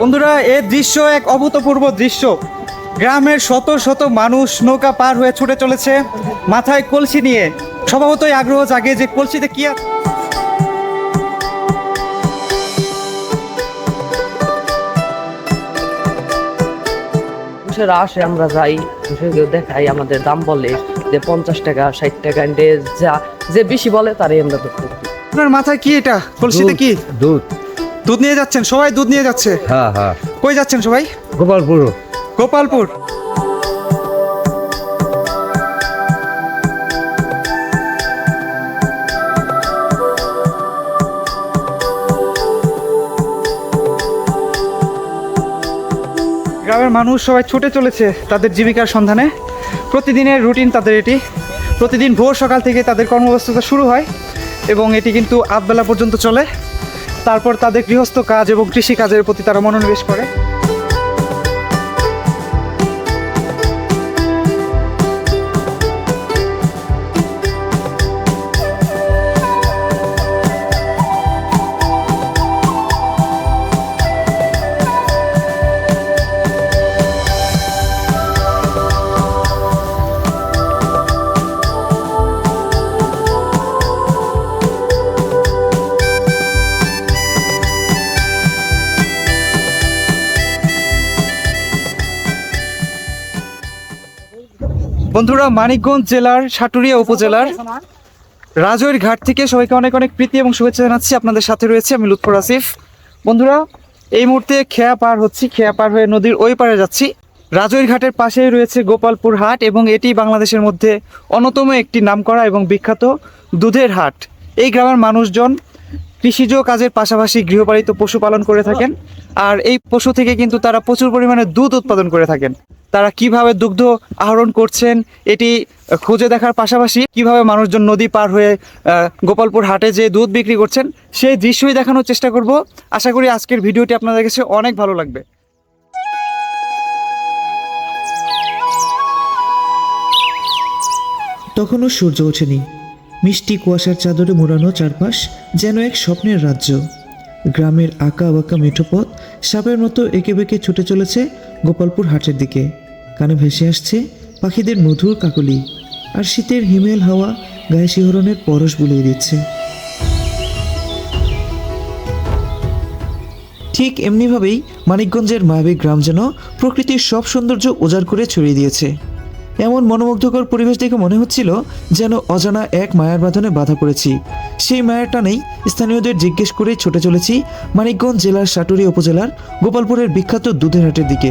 বন্ধুরা এ দৃশ্য এক অভূতপূর্ব দৃশ্য। গ্রামের শত শত মানুষ নৌকা পার হয়ে ছুটে চলেছে মাথায় কলসি নিয়ে। স্বভাবতই আগ্রহ জাগে যে কলসিতে কি আছে মানুষেরা আসে আমরা যাই। দেখাই আমাদের দাম বলে যে পঞ্চাশ টাকা ষাট টাকা যা যে বেশি বলে তারই আমরা আপনার মাথায় কি এটা? কলসিতে কি? দুধ। দুধ নিয়ে যাচ্ছেন সবাই দুধ নিয়ে যাচ্ছে। হ্যাঁ হ্যাঁ। কই যাচ্ছেন সবাই? গোপালপুর। গোপালপুর। গ্রামের মানুষ সবাই ছুটে চলেছে তাদের জীবিকার সন্ধানে। প্রতিদিনের রুটিন তাদের এটি। প্রতিদিন ভোর সকাল থেকে তাদের কর্মব্যস্ততা শুরু হয় এবং এটি কিন্তু আধবেলা পর্যন্ত চলে। তারপর তাদের গৃহস্থ কাজ এবং কৃষি কাজের প্রতি তারা মনোনিবেশ করে। বন্ধুরা মানিকগঞ্জ জেলার সাটুরিয়া উপজেলার রাজৈর ঘাট থেকে সবাইকে অনেক অনেক প্রীতি এবং শুভেচ্ছা জানাচ্ছি। আপনাদের সাথে রয়েছে আমি লুৎফর আসিফ। বন্ধুরা, এই মুহূর্তে খেয়া পার হচ্ছি, খেয়া পার হয়ে নদীর ওই পারে যাচ্ছি। রাজৈর ঘাটের পাশেই রয়েছে গোপালপুর হাট এবং এটি বাংলাদেশের মধ্যে অন্যতম একটি নামকরা এবং বিখ্যাত দুধের হাট। এই গ্রামের মানুষজন কৃষিজ কাজের পাশাপাশি গৃহপালিত পশুপালন করে থাকেন। আর এই পশু থেকে কিন্তু তারা প্রচুর পরিমাণে দুধ উৎপাদন করে থাকেন। তারা কীভাবে দুগ্ধ আহরণ করছেন, এটি খুঁজে দেখার পাশাপাশি কীভাবে মানুষজন নদী পার হয়ে গোপালপুর হাটে যে দুধ বিক্রি করছেন, সেই দৃশ্যই দেখানোর চেষ্টা করব। আশা করি আজকের ভিডিওটি আপনাদের কাছে অনেক ভালো লাগবে। তখনও সূর্য ওঠেনি। মিষ্টি কুয়াশার চাদরে মোড়ানো চারপাশ যেন এক স্বপ্নের রাজ্য। গ্রামের আঁকা বাঁকা মেঠো পথ সাপের মতো এঁকে বেঁকে ছুটে চলেছে গোপালপুর হাটের দিকে। কানে ভেসে আসছে পাখিদের মধুর কাকলি আর শীতের হিমেল হাওয়া গায়ে শিহরণের পরশ বুলিয়ে দিচ্ছে। ঠিক এমনিভাবেই মানিকগঞ্জের মায়াবী গ্রাম যেন প্রকৃতির সব সৌন্দর্য উজাড় করে ছড়িয়ে দিয়েছে। এমন মনোমুগ্ধকর পরিবেশ দেখে মনে হচ্ছিল যেন অজানা এক মায়ার বাঁধনে বাধা পড়েছি। সেই মায়ের টানেই স্থানীয়দের জিজ্ঞেস করে ছুটে চলেছি মানিকগঞ্জ জেলার সাটুরি উপজেলার গোপালপুরের বিখ্যাত দুধের হাটের দিকে।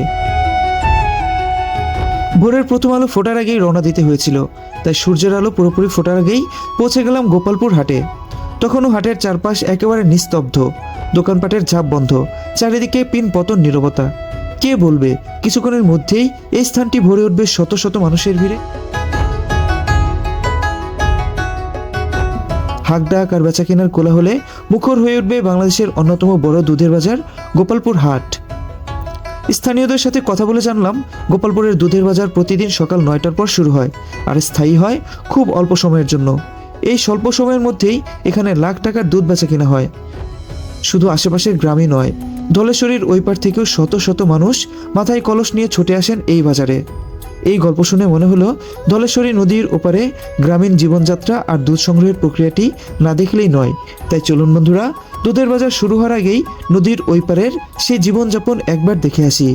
ভোরের প্রথম আলো ফোটার আগেই রওনা দিতে হয়েছিল, তাই সূর্যের আলো পুরোপুরি ফোটার আগেই পৌঁছে গেলাম গোপালপুর হাটে। তখনও হাটের চারপাশ একেবারে নিস্তব্ধ, দোকানপাটের ঝাঁপ বন্ধ, চারিদিকে পিন পতন নীরবতা। কে বলবে? কিছুক্ষণের মধ্যেই এই স্থানটি ভরে উঠবে শত শত মানুষের ভিড়ে। হাকডাক আর বেচা কেনার কোলাহলে মুখর হয়ে উঠবে বাংলাদেশের অন্যতম বড় দুধের বাজার, গোপালপুর হাট। স্থানীয়দের সাথে কথা বলে জানলাম, গোপালপুরের দুধের বাজার প্রতিদিন সকাল নয়টার পর শুরু হয়, আর স্থায়ী হয় খুব অল্প সময়ের জন্য। এই স্বল্প সময়ের মধ্যেই এখানে লাখ টাকার দুধ বেচা কেনা হয়। শুধু আশেপাশের গ্রামই নয় ধলেশ্বরীর ওই পার থেকেও শত শত মানুষ মাথায় কলস নিয়ে ছুটে আসেন এই বাজারে। এই গল্প শুনে মনে হলো ধলেশ্বরী নদীর ওপারে গ্রামীণ জীবনযাত্রা আর দুধ সংগ্রহের প্রক্রিয়াটি না দেখলেই নয়। তাই চলুন বন্ধুরা, দুধের বাজার শুরু হওয়ার আগেই নদীর ওই পারের সেই জীবনযাপন একবার দেখে আসি।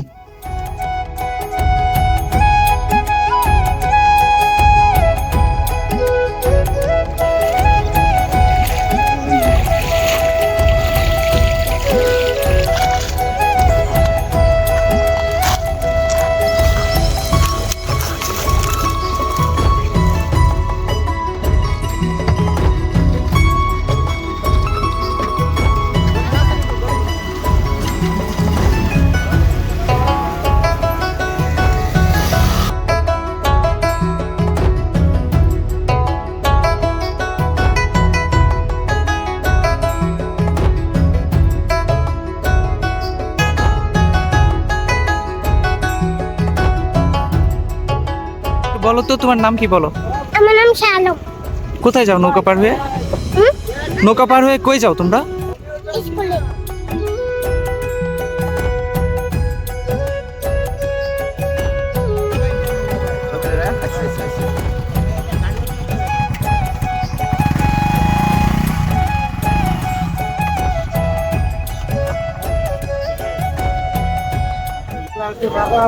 তোমার নাম কি বলো? আমার নাম শালক কোথায় যাও নৌকা পার হয়ে? নৌকা পার হয়ে কই যাও তোমরা? স্কুলে।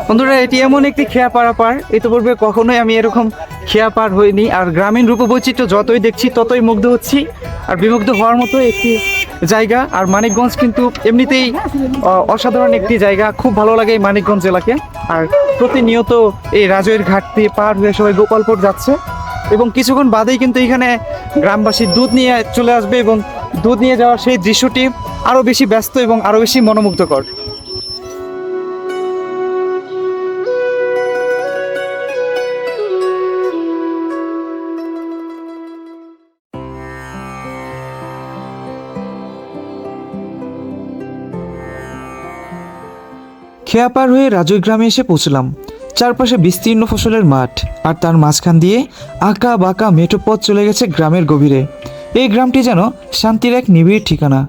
বন্ধুরা, এটি এমন একটি খেয়া পাড়া পার ইতিপূর্বে কখনোই আমি এরকম খেয়া পার হইনি। আর গ্রামীণ রূপবৈচিত্র্য যতই দেখছি, ততই মুগ্ধ হচ্ছি। আর বিমুগ্ধ হওয়ার মতো একটি জায়গা। আর মানিকগঞ্জ কিন্তু এমনিতেই অসাধারণ একটি জায়গা। খুব ভালো লাগে এই মানিকগঞ্জ জেলাকে। আর প্রতিনিয়ত এই রাজৈর ঘাট দিয়ে পার হয়ে সবাই গোপালপুর যাচ্ছে। এবং কিছুক্ষণ বাদেই কিন্তু এখানে গ্রামবাসী দুধ নিয়ে চলে আসবে এবং দুধ নিয়ে যাওয়ার সেই দৃশ্যটি আরও বেশি ব্যস্ত এবং আরও বেশি মনোমুগ্ধকর। খেয়া পার হয়ে রাজৈ গ্রামে এসে পৌঁছলাম। চারপাশে বিস্তীর্ণ ফসলের মাঠ আর তার মাঝখান দিয়ে আঁকা বাঁকা মেঠো পথ চলে গেছে গ্রামের গভীরে। এই গ্রামটি যেন শান্তির এক নিবিড় ঠিকানা।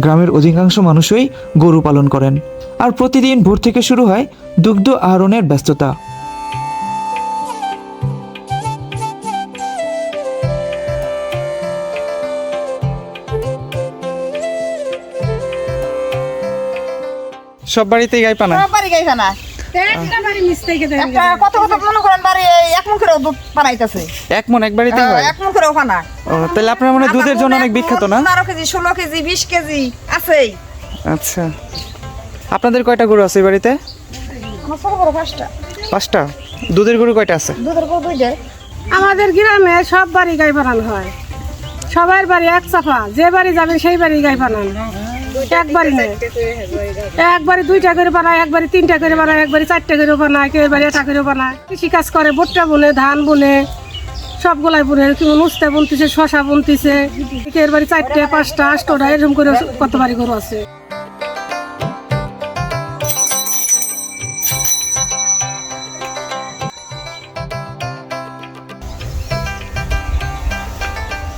গ্রামের অধিকাংশ মানুষই গরু পালন করেন। আর প্রতিদিন ভোর থেকে শুরু হয় দুগ্ধ আহরণের ব্যস্ততা। সব বাড়িতেই গাই পানা। সব বাড়ি গাইছে না একটা বাড়ি মিস্টেকে দেন একটা কত কত মনে করেন বাড়ি এক দুধ বানাইতেছে। এক মন এক হয়? তাহলে আপনার মনে হয় দুধের জন্য অনেক বিখ্যাত না? কেজি ষোলো কেজি বিশ কেজি আছেই। আচ্ছা। আপনাদের কয়টা গরু আছে এই বাড়িতে? আমার ছোট বড় পাঁচটা। পাঁচটা? দুধের গরু কয়টা আছে? দুধের গরু দুইটা আমাদের গ্রামে সব বাড়ি গাই বানানো হয়। সবার বাড়ি এক চাফা যে বাড়ি যাবেন সেই বাড়ি গাই বানান। এক বাড়ি নেই এক দুইটা করে বানায় এক বাড়ি তিনটা করে বানায় এক বাড়ি চারটা করে বানায় কেউ বাড়ি একটা করে বানায়। কৃষি কাজ করে ভুট্টা বুনে ধান বুনে সবগুলাই বুনে। কেমন উস্তা বুনতেছে শশা বুনতেছে। কেউ বাড়ি চারটে পাঁচটা আটটা এরকম করে কত বাড়ি গরু আছে।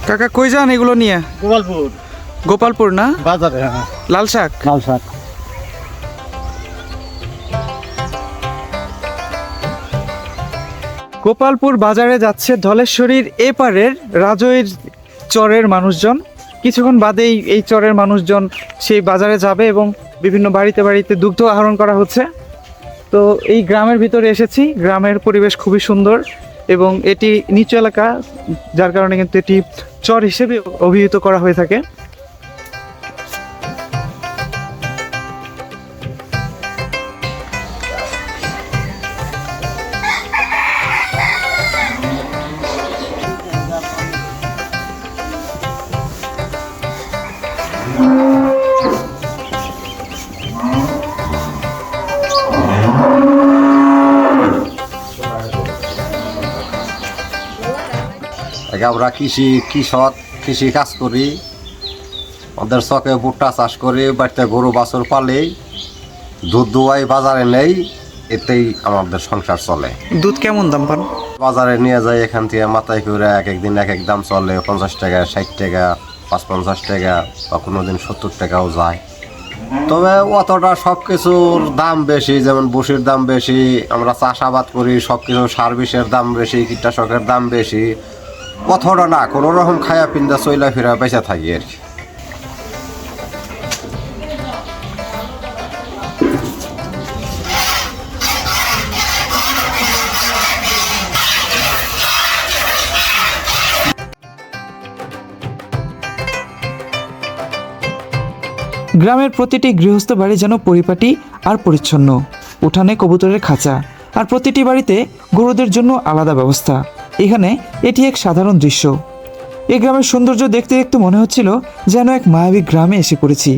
কাকা কই যান এগুলো নিয়ে? গোপালপুর। গোপালপুর না? বাজারে হ্যাঁ। লাল শাক? লাল শাক। গোপালপুর বাজারে যাচ্ছে ধলেশ্বরীর এপারের রাজৈর চরের মানুষজন। কিছুক্ষণ বাদেই এই চরের মানুষজন সেই বাজারে যাবে এবং বিভিন্ন বাড়িতে বাড়িতে দুগ্ধ আহরণ করা হচ্ছে। তো এই গ্রামের ভিতরে এসেছি। গ্রামের পরিবেশ খুবই সুন্দর এবং এটি নিচু এলাকা যার কারণে কিন্তু এটি চর হিসেবে অভিহিত করা হয়ে থাকে। আগে আমরা কৃষি কৃষক কৃষি কাজ করি। আমাদের চকে ভুট্টা চাষ করি বাড়িতে গরু বাছুর পালি দুধ দুয়াই বাজারে নেই এতেই আমাদের সংসার চলে। দুধ কেমন দাম পান? বাজারে নিয়ে যাই এখান থেকে মাথায় করে এক একদিন এক এক দাম চলে পঞ্চাশ টাকা ষাট টাকা পাঁচ পঞ্চাশ টাকা বা কোনো দিন সত্তর টাকাও যায়। তবে অতটা সব কিছুর দাম বেশি যেমন বসির দাম বেশি আমরা চাষাবাদ করি সব কিছু সার্ভিসের দাম বেশি কীটনাশকের দাম বেশি। অতটা না, কোনো রকম খায়া পিন্দা চইলা ফিরা বেঁচে থাকি আর কি। গ্রামের প্রতিটি গৃহস্থ বাড়ি যেন পরিপাটি আর পরিচ্ছন্ন, উঠানে কবুতরের খাঁচা, আর প্রতিটি বাড়িতে গরুদের জন্য আলাদা ব্যবস্থা। এখানে এটি এক সাধারণ দৃশ্য। এই গ্রামের সৌন্দর্য দেখতে দেখতে মনে হচ্ছিল যেন এক মায়াবী গ্রামে এসে পড়েছি।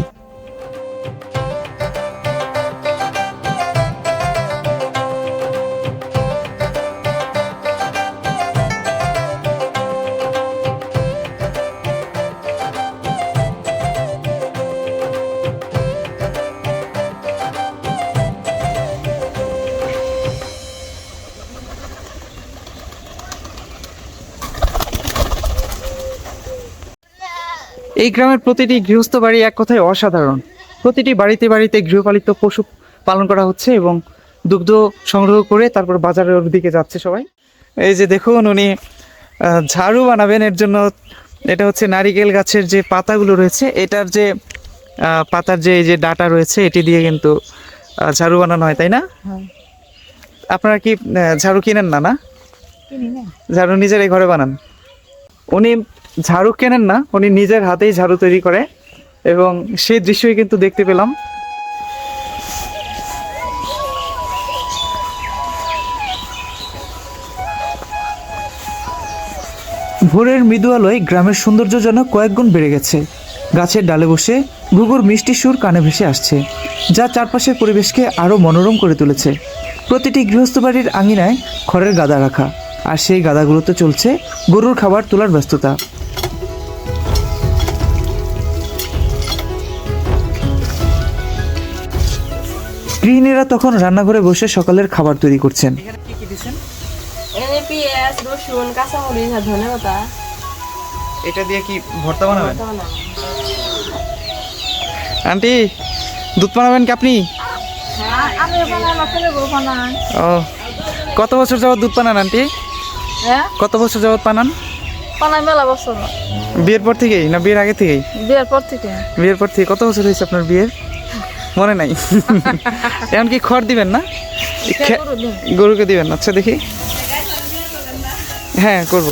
এই গ্রামের প্রতিটি গৃহস্থ বাড়ি এক কথায় অসাধারণ। প্রতিটি বাড়িতে বাড়িতে গৃহপালিত পশু পালন করা হচ্ছে এবং দুগ্ধ সংগ্রহ করে তারপর বাজারের দিকে যাচ্ছে সবাই। এই যে দেখুন উনি ঝাড়ু বানাবেন এর জন্য। এটা হচ্ছে নারিকেল গাছের যে পাতাগুলো রয়েছে এটার যে পাতার যে এই যে ডাটা রয়েছে এটি দিয়ে কিন্তু ঝাড়ু বানানো হয় তাই না? আপনারা কি ঝাড়ু কিনেন না না। ঝাড়ু নিজেরাই ঘরে বানান। উনি ঝাড়ু কেনেন না, উনি নিজের হাতেই ঝাড়ু তৈরি করে এবং সেই দৃশ্যই কিন্তু দেখতে পেলাম। ভোরের মৃদু আলোয় গ্রামের সৌন্দর্য যেন কয়েক গুণ বেড়ে গেছে। গাছের ডালে বসে ঘুঘুর মিষ্টি সুর কানে ভেসে আসছে, যা চারপাশের পরিবেশকে আরও মনোরম করে তুলেছে। প্রতিটি গৃহস্থ বাড়ির আঙিনায় খড়ের গাদা রাখা, আর সেই গাদাগুলোতে চলছে গরুর খাবার তোলার ব্যস্ততা। গৃহিণীরা তখন রান্নাঘরে বসে সকালের খাবার তৈরি করছেন। এনে পেঁয়াজ রসুন কাঁচামরিচ আর ধনে পাতা এটা দিয়ে কি ভর্তা বানাবেন? আন্টি দুধ বানাবেন কি আপনি? আমি বানাই আমার ছেলে বউ বানাই। ও কত বছর যাবত দুধ পানান আন্টি? হ্যাঁ? কত বছর যাবত পানান বানাই মেলা বছর। বিয়ের পর থেকেই না বিয়ের আগে থেকেই? বিয়ের পর থেকে। বিয়ের পর থেকে কত বছর হয়েছে আপনার বিয়ের? মনে নাই। এখন কি খড় দিবেন না? গরুকে দিবেন না। আচ্ছা দেখি। হ্যাঁ করব।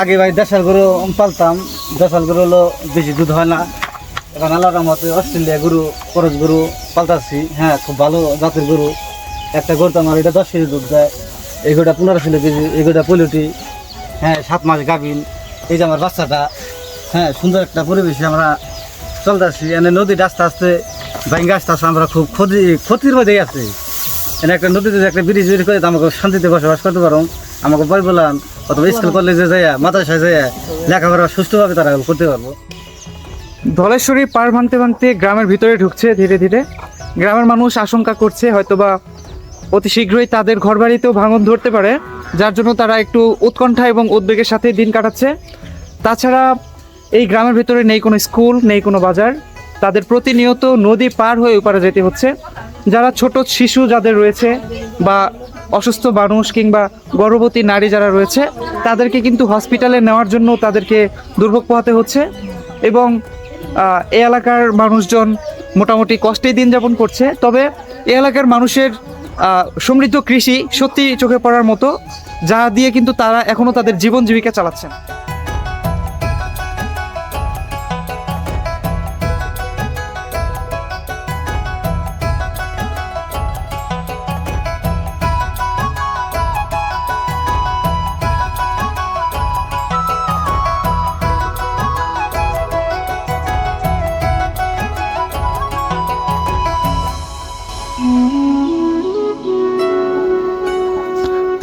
আগে ভাই দেশাল গরু পালতাম। দেশাল গরু হলো বেশি দুধ হয় না। এখন আল্লাহর রহমতে অস্ট্রেলিয়া গরু করজ গরু পালতাছি। হ্যাঁ খুব ভালো জাতের গরু। একটা গরু আমার এটা দশ কেজি দুধ দেয়। এই গরুটা পনেরো ষোলো কেজি, এই গরুটা পলিটি হ্যাঁ সাত মাস গাভিন। এই যে আমার বাচ্চাটা হ্যাঁ সুন্দর একটা পরিবেশে আমরা চলতেছি। এনে নদীটা আস্তে আস্তে ভাঙ্গে আস্তে আস্তে আমরা খুব ক্ষতি, ক্ষতির মধ্যেই আছি। এনে একটা নদীতে একটা ব্রিজ বের করে আমাকে শান্তিতে বসবাস করতে পারো আমাকে বই বলান, অথবা স্কুল কলেজে যাইয়া, মাদ্রাসায় যাইয়া লেখাপড়া সুস্থভাবে তারা করতে পারব। ধলেশ্বরী পার ভাঙতে ভাঙতে গ্রামের ভিতরে ঢুকছে ধীরে ধীরে। গ্রামের মানুষ আশঙ্কা করছে, হয়তোবা অতি শীঘ্রই তাদের ঘরবাড়িতেও ভাঙন ধরতে পারে, যার জন্য তারা একটু উৎকণ্ঠা এবং উদ্বেগের সাথে দিন কাটাচ্ছে। তাছাড়া এই গ্রামের ভিতরে নেই কোনো স্কুল, নেই কোনো বাজার। তাদের প্রতিনিয়ত নদী পার হয়ে ওপারে যেতে হচ্ছে। যারা ছোট শিশু যাদের রয়েছে বা অসুস্থ মানুষ কিংবা গর্ভবতী নারী যারা রয়েছে, তাদেরকে কিন্তু হসপিটালে নেওয়ার জন্য তাদেরকে দুর্ভোগ পোহাতে হচ্ছে এবং এই এলাকার মানুষজন মোটামুটি কষ্টেই দিন যাপন করছে। তবে এই এলাকার মানুষের সমৃদ্ধ কৃষি সত্যি চোখে পড়ার মতো, যা দিয়ে কিন্তু তারা এখনও তাদের জীবন জীবিকা চালাচ্ছেন।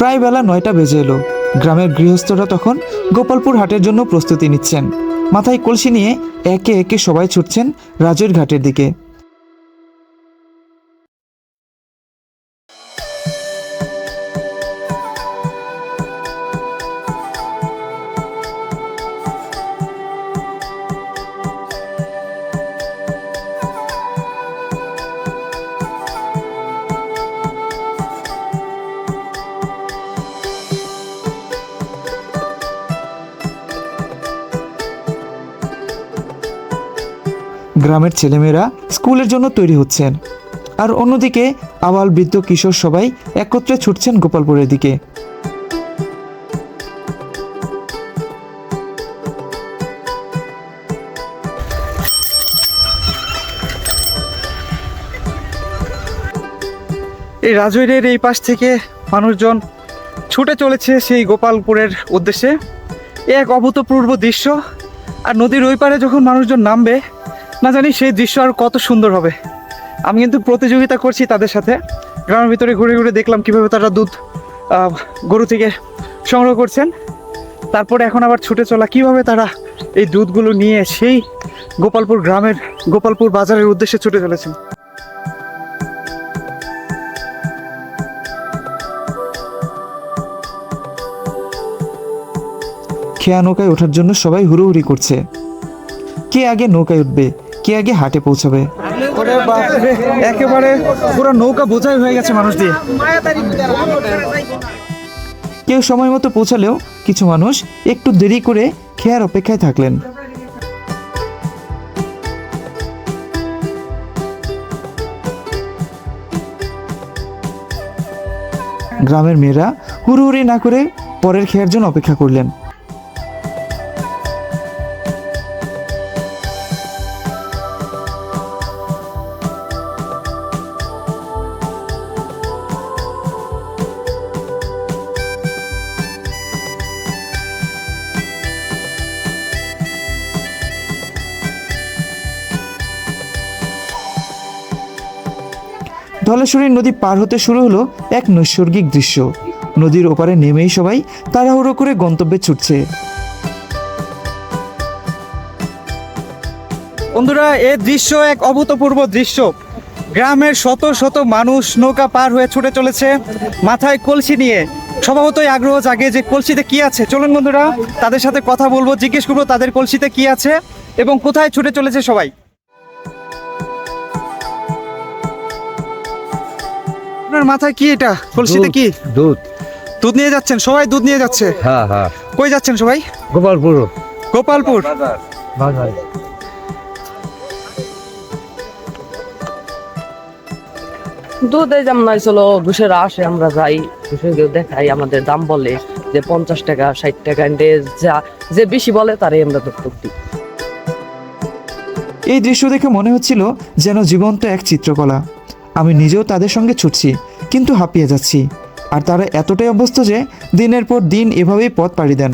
প্রায় বেলা নয়টা বেজে এলো। গ্রামের গৃহস্থরা তখন গোপালপুর হাটের জন্য প্রস্তুতি নিচ্ছেন। মাথায় কলসি নিয়ে একে একে সবাই ছুটছেন রাজের ঘাটের দিকে। গ্রামের ছেলেমেয়েরা স্কুলের জন্য তৈরি হচ্ছেন। আর অন্যদিকে আবাল বৃদ্ধ কিশোর সবাই একত্রে ছুটছেন গোপালপুরের দিকে। এই রাজৈরের এই পাশ থেকে মানুষজন ছুটে চলেছে সেই গোপালপুরের উদ্দেশ্যে। এক অভূতপূর্ব দৃশ্য। আর নদীর ওই পারে যখন মানুষজন নামবে না জানি সেই দৃশ্য আর কত সুন্দর হবে। আমি কিন্তু প্রতিযোগিতা করছি তাদের সাথে। গ্রামের ভিতরে ঘুরে ঘুরে দেখলাম কীভাবে তারা দুধ গরু থেকে সংগ্রহ করছেন। তারপরে এখন আবার ছুটে চলা কীভাবে তারা এই দুধগুলো নিয়ে সেই গোপালপুর গ্রামের, গোপালপুর বাজারের উদ্দেশ্যে ছুটে চলেছেন। খেয়া নৌকায় ওঠার জন্য সবাই হুড়োহুড়ি করছে? কে আগে নৌকায় উঠবে? কে আগে হাটে পৌঁছাবে? ওরে বাপরে একেবারে পুরো নৌকা বোঝাই হয়ে গেছে মানুষ দিয়ে। কেউ সময় মতো পৌঁছালেও কিছু মানুষ একটু দেরি করে খেয়ার অপেক্ষায় থাকলেন। গ্রামের মেয়েরা হুড়োহুড়ি না করে পরের খেয়ার জন্য অপেক্ষা করলেন। ধলেশ্বরী নদী পার হতে শুরু হলো এক নৈসর্গিক দৃশ্য। নদীর ওপারে নেমেই সবাই তাড়াহুড়ো করে গন্তব্যে ছুটছে। বন্ধুরা, এ দৃশ্য এক অভূতপূর্ব দৃশ্য। গ্রামের শত শত মানুষ নৌকা পার হয়ে ছুটে চলেছে মাথায় কলসি নিয়ে। স্বভাবতই আগ্রহ জাগে যে কলসিতে কি আছে। চলুন বন্ধুরা, তাদের সাথে কথা বলব। জিজ্ঞেস করব, তাদের কলসিতে কি আছে এবং কোথায় ছুটে চলেছে সবাই? আপনার মাথায় কি এটা? কলসিতে কি? দুধ। দুধ নিয়ে যাচ্ছেন? সবাই দুধ নিয়ে যাচ্ছে? হ্যাঁ হ্যাঁ। কই যাচ্ছেন সবাই? গোপালপুর। গোপালপুর। বাজার। দুধে যেমন চলো ঘুষেরা আসে আমরা যাই। ঘুষে দেখাই আমাদের দাম বলে যে পঞ্চাশ টাকা ষাট টাকা যা যে বেশি বলে তারই আমরা দত্তক দিই। এই দৃশ্য দেখে মনে হচ্ছিল যেন জীবন্ত এক চিত্রকলা। আমি নিজেও তাদের সঙ্গে ছুটছি, কিন্তু হাঁপিয়ে যাচ্ছি। আর তারা এতটাই অভ্যস্ত যে দিনের পর দিন এভাবেই পথ পাড়ি দেন।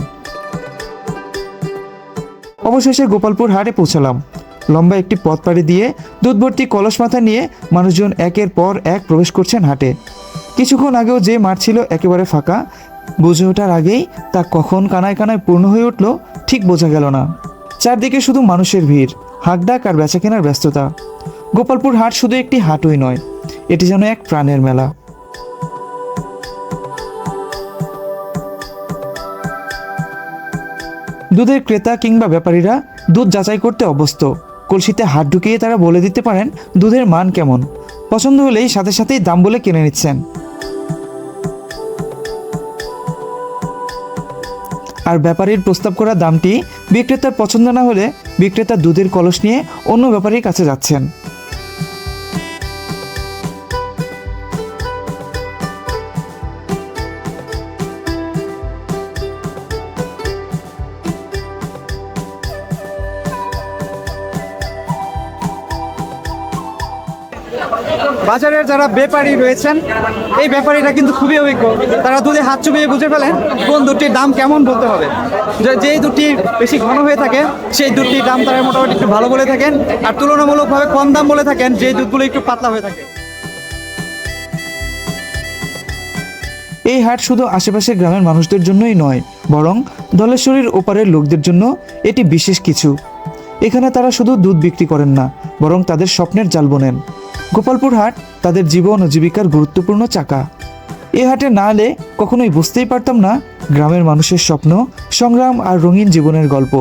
অবশেষে গোপালপুর হাটে পৌঁছালাম। লম্বা একটি পথ পাড়ি দিয়ে দুধ ভর্তি কলস মাথা নিয়ে মানুষজন একের পর এক প্রবেশ করছেন হাটে। কিছুক্ষণ আগেও যে মাঠ ছিল একেবারে ফাঁকা, বুঝে ওঠার আগেই তা কখন কানায় কানায় পূর্ণ হয়ে উঠল ঠিক বোঝা গেল না। চারদিকে শুধু মানুষের ভিড়, হাকডাক আর বেচা কেনার ব্যস্ততা। গোপালপুর হাট শুধু একটি হাটই নয়, এটি যেন এক প্রাণের মেলা। দুধের ক্রেতা কিংবা ব্যাপারীরা দুধ যাচাই করতে অভ্যস্ত। কলসিতে হাত ঢুকিয়ে তারা বলে দিতে পারেন, দুধের মান কেমন। পছন্দ হলেই সাথে সাথেই দাম বলে কিনে নিচ্ছেন। আর ব্যাপারীর প্রস্তাব করা দামটি বিক্রেতার পছন্দ না হলে বিক্রেতা দুধের কলস নিয়ে অন্য ব্যাপারীর কাছে যাচ্ছেন। বাজারের যারা ব্যাপারী রয়েছেন, এই ব্যাপারীরা কিন্তু খুবই অভিজ্ঞ। তারা দুধে হাত চুপিয়ে বুঝে ফেলেন কোন দুধটির দাম কেমন বলতে হবে। যে- দুধটি বেশি ঘন হয়ে থাকে, সেই দুধটির দাম তারা মোটামুটি একটু ভালো বলে থাকেন আর তুলনামূলকভাবে কম দাম বলে থাকেন যে দুধগুলো একটু পাতলা হয়ে থাকে। এই হাট শুধু আশেপাশের গ্রামের মানুষদের জন্যই নয়, বরং ধলেশ্বরীর ওপারের লোকদের জন্য এটি বিশেষ কিছু। এখানে তারা শুধু দুধ বিক্রি করেন না, বরং তাদের স্বপ্নের জাল বোনেন। গোপালপুর হাট তাদের জীবন ও জীবিকার গুরুত্বপূর্ণ চাকা। এ হাটে না এলে কখনোই বুঝতেই পারতাম না গ্রামের মানুষের স্বপ্ন, সংগ্রাম আর রঙিন জীবনের গল্প।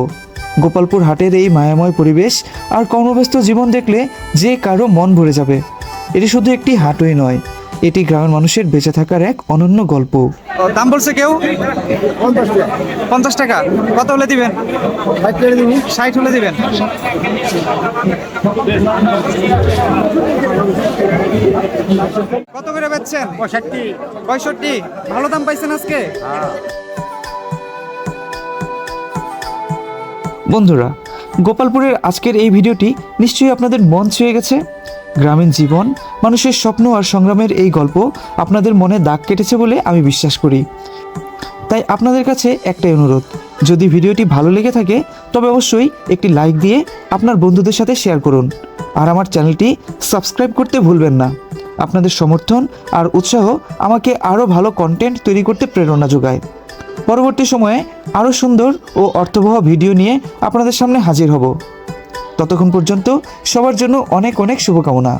গোপালপুর হাটের এই মায়াময় পরিবেশ আর কর্মব্যস্ত জীবন দেখলে যে কারও মন ভরে যাবে। এটি শুধু একটি হাটই নয় এটি গ্রামের মানুষের বেঁচে থাকার এক অনন্য গল্প। দাম বলছে কেউ? পঞ্চাশ টাকা। কত হলে দিবেন? ষাট হলে দিবেন? কত করে বেচছেন? পঁয়ষট্টি। পঁয়ষট্টি। ভালো দাম পাইছেন আজকে? বন্ধুরা গোপালপুরের আজকের এই ভিডিওটি নিশ্চয়ই আপনাদের মন ছুঁয়ে গেছে? গ্রামীণ জীবন, মানুষের স্বপ্ন আর সংগ্রামের এই গল্প আপনাদের মনে দাগ কেটেছে বলে আমি বিশ্বাস করি। তাই আপনাদের কাছে একটাই অনুরোধ, যদি ভিডিওটি ভালো লেগে থাকে, তবে অবশ্যই একটি লাইক দিয়ে আপনার বন্ধুদের সাথে শেয়ার করুন। আর আমার চ্যানেলটি সাবস্ক্রাইব করতে ভুলবেন না। আপনাদের সমর্থন আর উৎসাহ আমাকে আরও ভালো কন্টেন্ট তৈরি করতে প্রেরণা যোগায়। পরবর্তী সময়ে আরও সুন্দর ও অর্থবহ ভিডিও নিয়ে আপনাদের সামনে হাজির হব। ততক্ষণ পর্যন্ত সবার জন্য অনেক অনেক শুভকামনা।